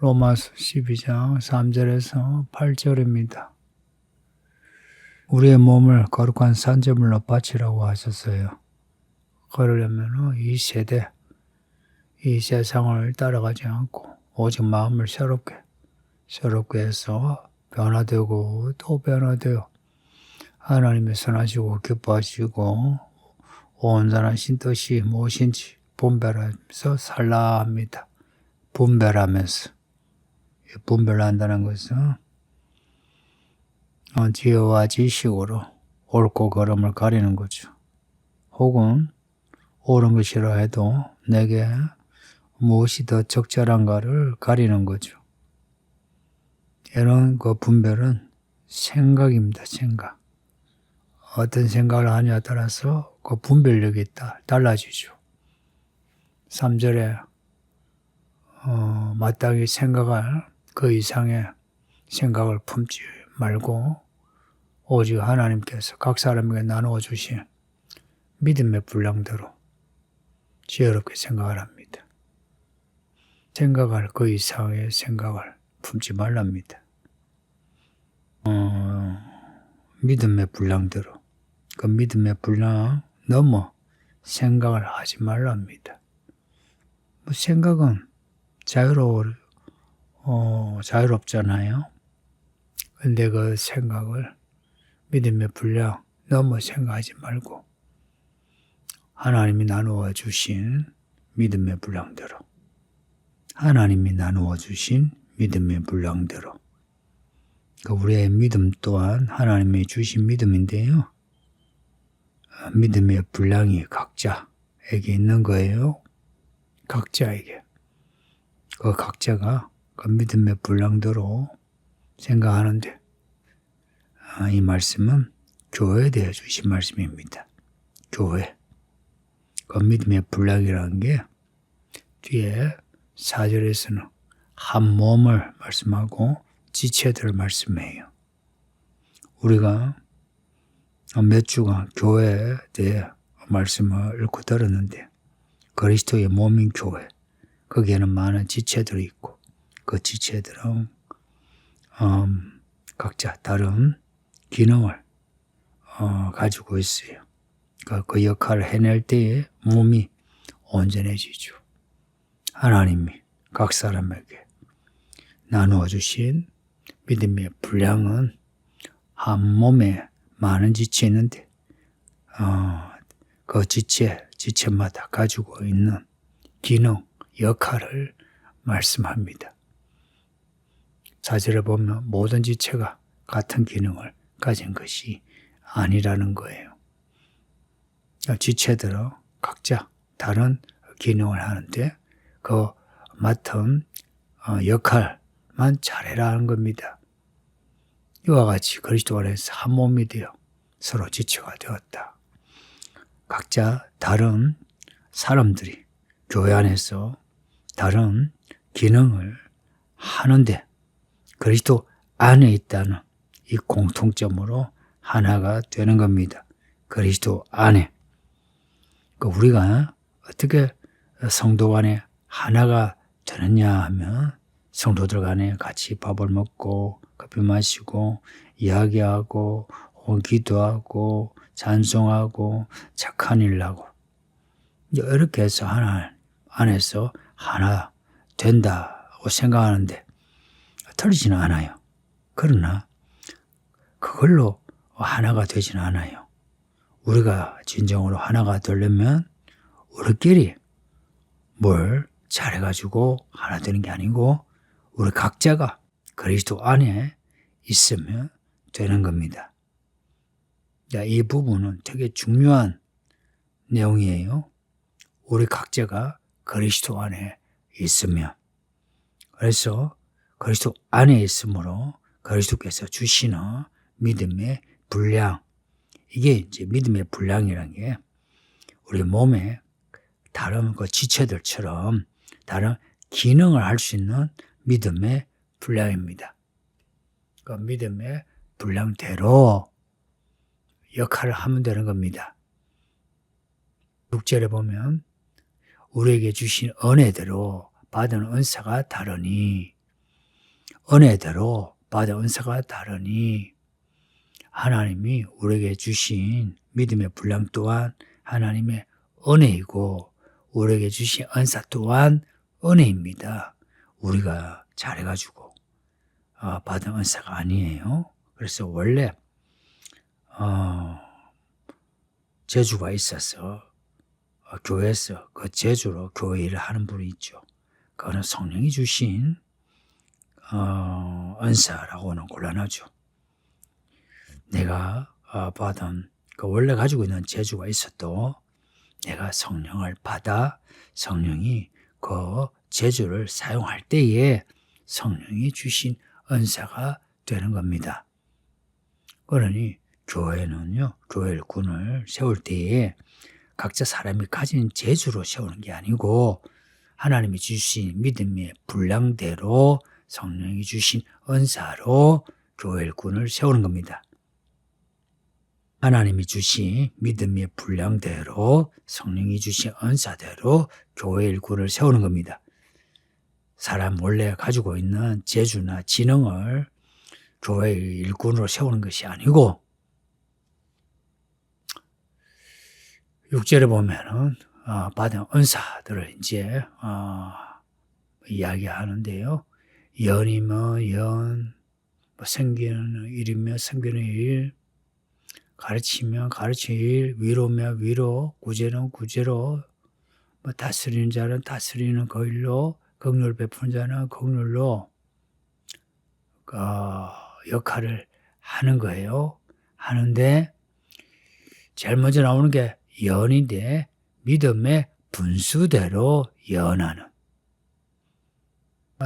로마서 12장 3절에서 8절입니다. 우리의 몸을 거룩한 산재물로 바치라고 하셨어요. 그러려면 이 세대, 이 세상을 따라가지 않고 오직 마음을 새롭게, 새롭게 해서 변화되고 또 변화되어 하나님의 선하시고 기뻐하시고 온전하신 뜻이 무엇인지 분별하면서 살라 합니다. 분별하면서. 분별한다는 것은 어, 지혜와 지식으로 옳고 그름을 가리는 거죠. 혹은 옳은 것이라 해도 내게 무엇이 더 적절한가를 가리는 거죠. 이런 그 분별은 생각입니다. 생각. 어떤 생각을 하냐에 따라서 그 분별력이 다 달라지죠. 3절에 어, 마땅히 생각할 그 이상의 생각을 품지 말고 오직 하나님께서 각 사람에게 나누어 주신 믿음의 분량대로 지혜롭게 생각을 합니다. 생각할 그 이상의 생각을 품지 말랍니다. 어, 믿음의 분량대로 그 믿음의 분량 넘어 생각을 하지 말랍니다. 뭐 생각은 자유로워 어, 자유롭잖아요. 근데 그 생각을 믿음의 분량 넘어 생각하지 말고 하나님이 나누어 주신 믿음의 분량대로 하나님이 나누어 주신 믿음의 분량대로 그 우리의 믿음 또한 하나님이 주신 믿음인데요. 아, 믿음의 분량이 각자에게 있는 거예요. 각자에게. 그 각자가 그 믿음의 분량대로 생각하는데 아, 이 말씀은 교회에 대해 주신 말씀입니다. 교회. 그 믿음의 분량이라는 게 뒤에 사절에서는 한 몸을 말씀하고 지체들을 말씀해요. 우리가 몇 주간 교회에 대해 말씀을 읽고 들었는데 그리스도의 몸인 교회 거기에는 많은 지체들이 있고 그 지체들은 음, 각자 다른 기능을 어, 가지고 있어요. 그, 그 역할을 해낼 때에 몸이 온전해지죠. 하나님이 각 사람에게 나누어 주신 믿음의 분량은 한 몸에 많은 지체 있는데 어, 그 지체 지체마다 가지고 있는 기능 역할을 말씀합니다. 사절에 보면 모든 지체가 같은 기능을 가진 것이 아니라는 거예요. 지체들은 각자 다른 기능을 하는데 그 맡은 어, 역할만 잘해라는 겁니다. 이와 같이 그리스도 안에서 한 몸이 되어 서로 지체가 되었다. 각자 다른 사람들이 교회 안에서 다른 기능을 하는데 그리스도 안에 있다는 이 공통점으로 하나가 되는 겁니다. 그리스도 안에. 그 우리가 어떻게 성도 간에 하나가 되느냐 하면 성도들 간에 같이 밥을 먹고 커피 마시고 이야기하고 기도하고 찬송하고 착한 일 하고 이렇게 해서 하나 안에서 하나 된다고 생각하는데 틀리지는 않아요. 그러나 그걸로 하나가 되지는 않아요. 우리가 진정으로 하나가 되려면 우리끼리 뭘 잘해가지고 하나 되는 게 아니고 우리 각자가 그리스도 안에 있으면 되는 겁니다. 이 부분은 되게 중요한 내용이에요. 우리 각자가 그리스도 안에 있으면. 그래서 그리스도 안에 있으므로 그리스도께서 주시는 믿음의 분량. 이게 이제 믿음의 분량이라는 게 우리 몸에 다른 그 지체들처럼 다른 기능을 할 수 있는 믿음의 분량입니다. 그 믿음의 분량대로 역할을 하면 되는 겁니다. 6절에 보면 우리에게 주신 은혜대로 받은 은사가 다르니 은혜대로 받은 은사가 다르니 하나님이 우리에게 주신 믿음의 분량 또한 하나님의 은혜이고 우리에게 주신 은사 또한 은혜입니다. 우리가 잘해가지고 어, 받은 은사가 아니에요. 그래서 원래 어, 재주가 있어서 어, 교회에서 그 재주로 교회 일을 하는 분이 있죠. 그거는 성령이 주신 어, 은사라고는 곤란하죠. 내가 어, 받은 그 원래 가지고 있는 재주가 있어도 내가 성령을 받아 성령이 그 재주를 사용할 때에 성령이 주신 은사가 되는 겁니다. 그러니 교회는요, 교회 일꾼을 세울 때에 각자 사람이 가진 재주로 세우는 게 아니고 하나님이 주신 믿음의 분량대로 성령이 주신 은사로 교회 일꾼을 세우는 겁니다. 하나님이 주신 믿음의 분량대로 성령이 주신 은사대로 교회 일꾼을 세우는 겁니다. 사람 원래 가지고 있는 재주나 지능을 교회 일꾼으로 세우는 것이 아니고 육절에 보면은 어, 받은 은사들을 이제 어, 이야기하는데요. 연이면 연, 뭐 생기는 일이면 생기는 일, 가르치면 가르치는 일, 위로면 위로, 구제는 구제로, 뭐 다스리는 자는 다스리는 그 일로, 긍휼 베푸는 자는 긍휼로 어, 역할을 하는 거예요. 하는데 제일 먼저 나오는 게 연인데 믿음의 분수대로 연하는 아,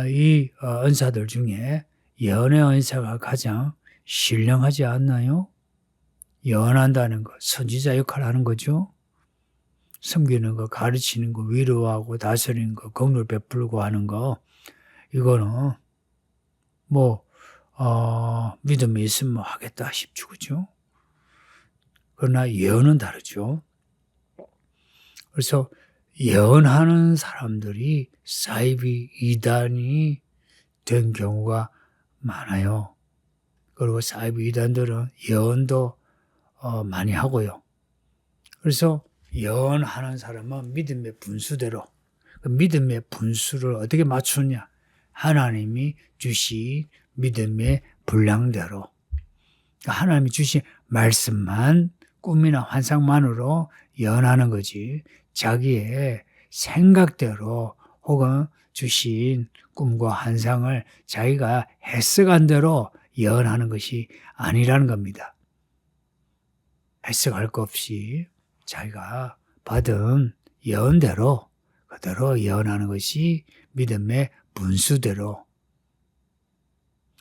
이 어, 은사들 중에 연의 은사가 가장 신령하지 않나요? 연한다는 것, 선지자 역할을 하는 거죠. 섬기는 거, 가르치는 거, 위로하고 다스리는 거, 긍휼 베풀고 하는 거, 이거는 뭐 어, 믿음이 있으면 하겠다 싶죠, 그죠? 그러나 예언은 다르죠. 그래서 예언하는 사람들이 사이비 이단이 된 경우가 많아요. 그리고 사이비 이단들은 예언도 어, 많이 하고요. 그래서 예언하는 사람은 믿음의 분수대로 그 믿음의 분수를 어떻게 맞추냐? 하나님이 주신 믿음의 분량대로 그러니까 하나님이 주신 말씀만 꿈이나 환상만으로 예언하는 거지 자기의 생각대로 혹은 주신 꿈과 환상을 자기가 해석한 대로 예언하는 것이 아니라는 겁니다. 해석할 것 없이 자기가 받은 예언대로 그대로 예언하는 것이 믿음의 분수대로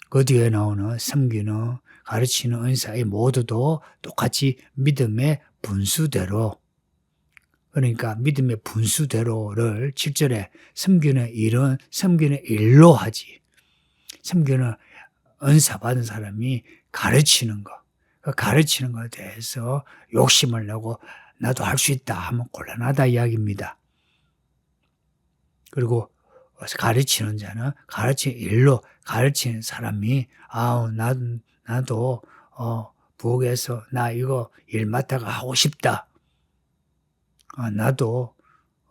그 뒤에 나오는 섬기는 가르치는 은사의 모두도 똑같이 믿음의 분수대로 그러니까 믿음의 분수대로를 7절에 섬기는 일은 섬기는 일로 하지. 섬기는 은사 받은 사람이 가르치는 거. 그 가르치는 것에 대해서 욕심을 내고 나도 할 수 있다 하면 곤란하다 이야기입니다. 그리고 가르치는 자는 가르치는 일로 가르치는 사람이 아우 나, 나도 어, 부엌에서 나 이거 일 맡아가 하고 싶다. 아, 나도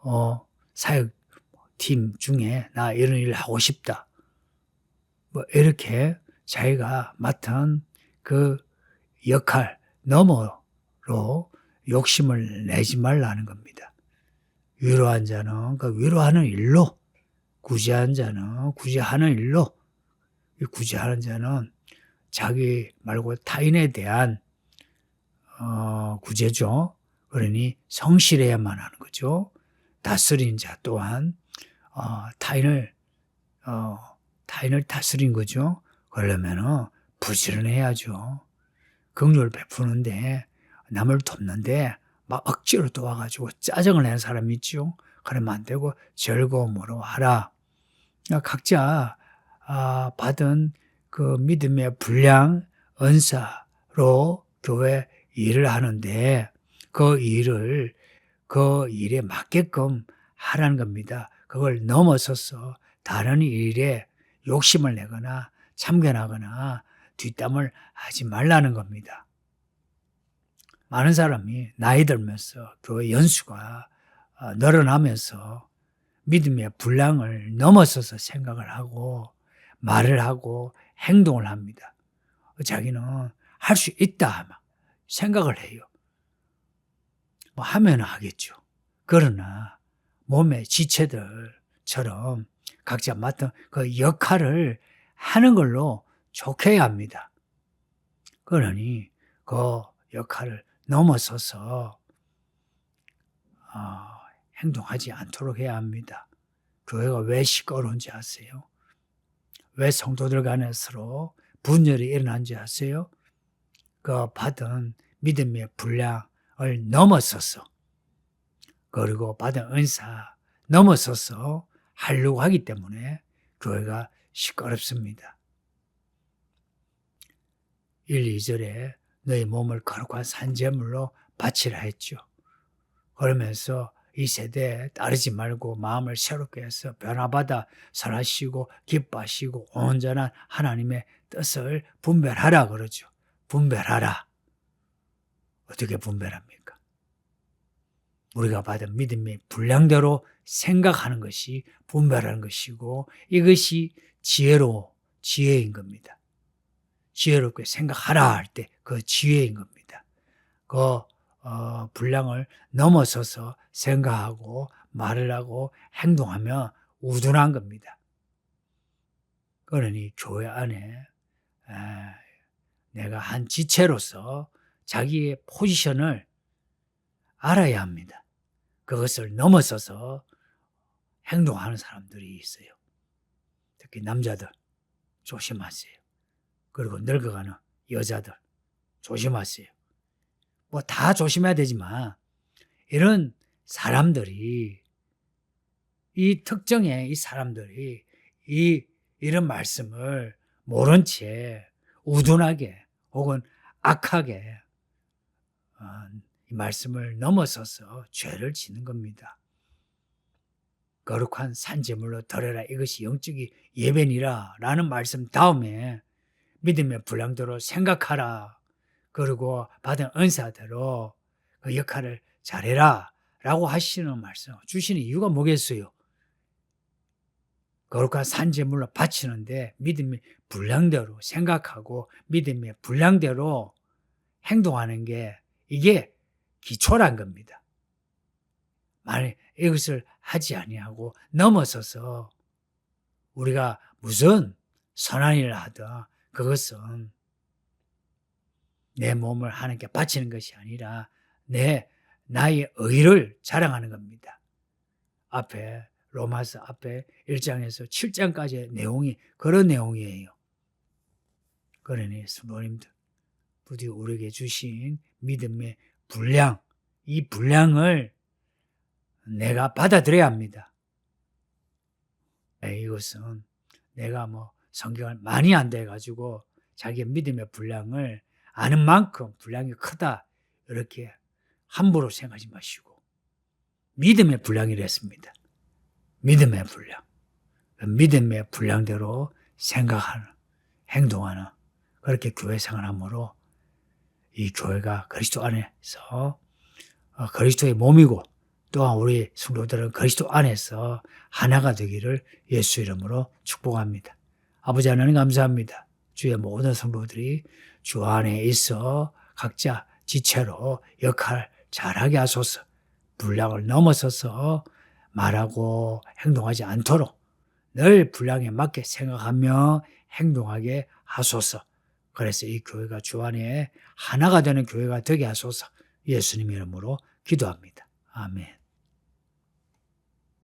어, 사역팀 중에 나 이런 일을 하고 싶다. 뭐 이렇게 자기가 맡은 그 역할 너머로 욕심을 내지 말라는 겁니다. 위로한 자는 그 위로하는 일로, 구제한 자는 구제하는 일로, 구제하는 자는 자기 말고 타인에 대한 어, 구제죠. 그러니 성실해야만 하는 거죠. 다스린 자 또한 어, 타인을 어, 타인을 다스린 거죠. 그러려면은 부지런해야죠. 긍휼 베푸는데 남을 돕는데 막 억지로 도와가지고 짜증을 내는 사람이 있죠. 그러면 안 되고 즐거움으로 하라. 그러니까 각자 아, 받은 그 믿음의 분량 은사로 교회 일을 하는데 그 일을 그 일에 맞게끔 하라는 겁니다. 그걸 넘어서서 다른 일에 욕심을 내거나 참견하거나 뒷담을 하지 말라는 겁니다. 많은 사람이 나이 들면서 교회 연수가 어, 늘어나면서 믿음의 분량을 넘어서서 생각을 하고 말을 하고 행동을 합니다. 자기는 할 수 있다 막 생각을 해요. 뭐 하면 하겠죠. 그러나 몸의 지체들처럼 각자 맡은 그 역할을 하는 걸로 족해야 합니다. 그러니 그 역할을 넘어서서 어, 행동하지 않도록 해야 합니다. 교회가 왜 시끄러운지 아세요? 왜 성도들 간에 서로 분열이 일어난지 아세요? 그 받은 믿음의 분량 을 넘어서서 그리고 받은 은사 넘어서서 하려고 하기 때문에 교회가 시끄럽습니다. 1, 2절에 너희 몸을 거룩한 산재물로 바치라 했죠. 그러면서 이 세대에 따르지 말고 마음을 새롭게 해서 변화받아 설하시고 기뻐하시고 온전한 하나님의 뜻을 분별하라 그러죠. 분별하라. 어떻게 분별합니까? 우리가 받은 믿음의 분량대로 생각하는 것이 분별하는 것이고 이것이 지혜로 지혜인 겁니다. 지혜롭게 생각하라 할 때 그 지혜인 겁니다. 그 어, 분량을 넘어서서 생각하고 말을 하고 행동하며 우둔한 겁니다. 그러니 교회 안에 아, 내가 한 지체로서 자기의 포지션을 알아야 합니다. 그것을 넘어서서 행동하는 사람들이 있어요. 특히 남자들 조심하세요. 그리고 늙어가는 여자들 조심하세요. 뭐 다 조심해야 되지만 이런 사람들이 이 특정의 이 사람들이 이 이런 말씀을 모른 채 우둔하게 혹은 악하게 말씀을 넘어서서 죄를 지는 겁니다. 거룩한 산재물로 드려라 이것이 영적이 예배니라 라는 말씀 다음에 믿음의 분량대로 생각하라 그리고 받은 은사대로 그 역할을 잘해라 라고 하시는 말씀 주시는 이유가 뭐겠어요? 거룩한 산재물로 바치는데 믿음의 분량대로 생각하고 믿음의 분량대로 행동하는 게 이게 기초란 겁니다. 만약 이것을 하지 아니하고 넘어서서 우리가 무슨 선한 일을 하든 그것은 내 몸을 하나님께 바치는 것이 아니라 내 나의 의를 자랑하는 겁니다. 앞에 로마서 앞에 1장에서 7장까지의 내용이 그런 내용이에요. 그러니 성도님들 부디 우리에게 주신 믿음의 분량 이 분량을 내가 받아들여야 합니다. 네, 이것은 내가 뭐 성경을 많이 안 돼 가지고 자기의 믿음의 분량을 아는 만큼 분량이 크다 이렇게 함부로 생각하지 마시고 믿음의 분량이랬습니다. 믿음의 분량. 믿음의 분량대로 생각하는, 행동하는 그렇게 교회 생활함으로 이 교회가 그리스도 안에서 어, 그리스도의 몸이고 또한 우리 성도들은 그리스도 안에서 하나가 되기를 예수 이름으로 축복합니다. 아버지 하나님 감사합니다. 주의 모든 성도들이 주 안에 있어 각자 지체로 역할 잘하게 하소서 분량을 넘어서서 말하고 행동하지 않도록 늘 분량에 맞게 생각하며 행동하게 하소서. 그래서 이 교회가 주 안에 하나가 되는 교회가 되게 하소서. 예수님 이름으로 기도합니다. 아멘.